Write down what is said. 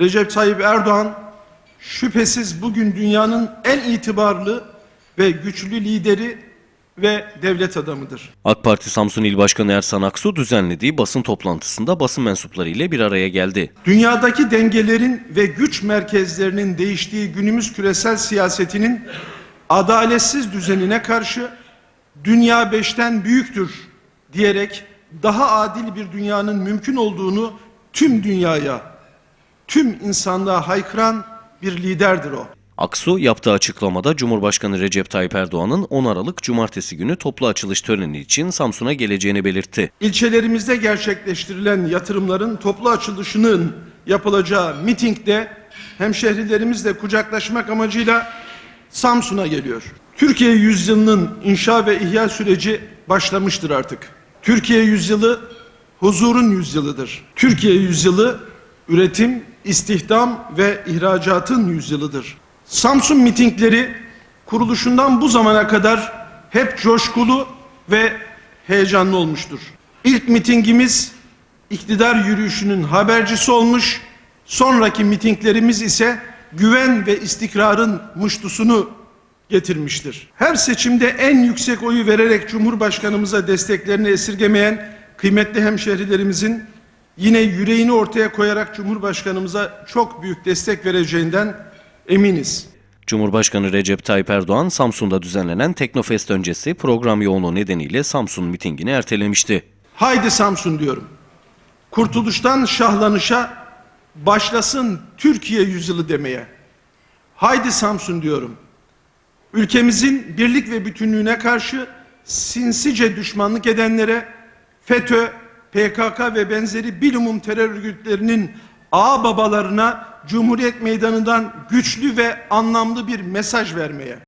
Recep Tayyip Erdoğan şüphesiz bugün dünyanın en itibarlı ve güçlü lideri ve devlet adamıdır. AK Parti Samsun İl Başkanı Ersan Aksu düzenlediği basın toplantısında basın mensupları ile bir araya geldi. Dünyadaki dengelerin ve güç merkezlerinin değiştiği günümüz küresel siyasetinin adaletsiz düzenine karşı dünya beşten büyüktür diyerek daha adil bir dünyanın mümkün olduğunu tüm dünyaya, tüm insanlığa haykıran bir liderdir o. Aksu yaptığı açıklamada Cumhurbaşkanı Recep Tayyip Erdoğan'ın 10 Aralık Cumartesi günü toplu açılış töreni için Samsun'a geleceğini belirtti. İlçelerimizde gerçekleştirilen yatırımların toplu açılışının yapılacağı mitingde hemşehrilerimizle kucaklaşmak amacıyla Samsun'a geliyor. Türkiye yüzyılının inşa ve ihya süreci başlamıştır artık. Türkiye yüzyılı huzurun yüzyılıdır. Türkiye yüzyılı üretim, istihdam ve ihracatın yüzyılıdır. Samsun mitingleri kuruluşundan bu zamana kadar hep coşkulu ve heyecanlı olmuştur. İlk mitingimiz iktidar yürüyüşünün habercisi olmuş, sonraki mitinglerimiz ise güven ve istikrarın muştusunu getirmiştir. Her seçimde en yüksek oyu vererek Cumhurbaşkanımıza desteklerini esirgemeyen kıymetli hemşehrilerimizin yine yüreğini ortaya koyarak Cumhurbaşkanımıza çok büyük destek vereceğinden eminiz. Cumhurbaşkanı Recep Tayyip Erdoğan Samsun'da düzenlenen Teknofest öncesi program yoğunluğu nedeniyle Samsun mitingini ertelemişti. Haydi Samsun diyorum. Kurtuluştan şahlanışa başlasın Türkiye yüzyılı demeye. Haydi Samsun diyorum. Ülkemizin birlik ve bütünlüğüne karşı sinsice düşmanlık edenlere FETÖ, PKK ve benzeri bilumum terör örgütlerinin ağ babalarına Cumhuriyet Meydanı'ndan güçlü ve anlamlı bir mesaj vermeye.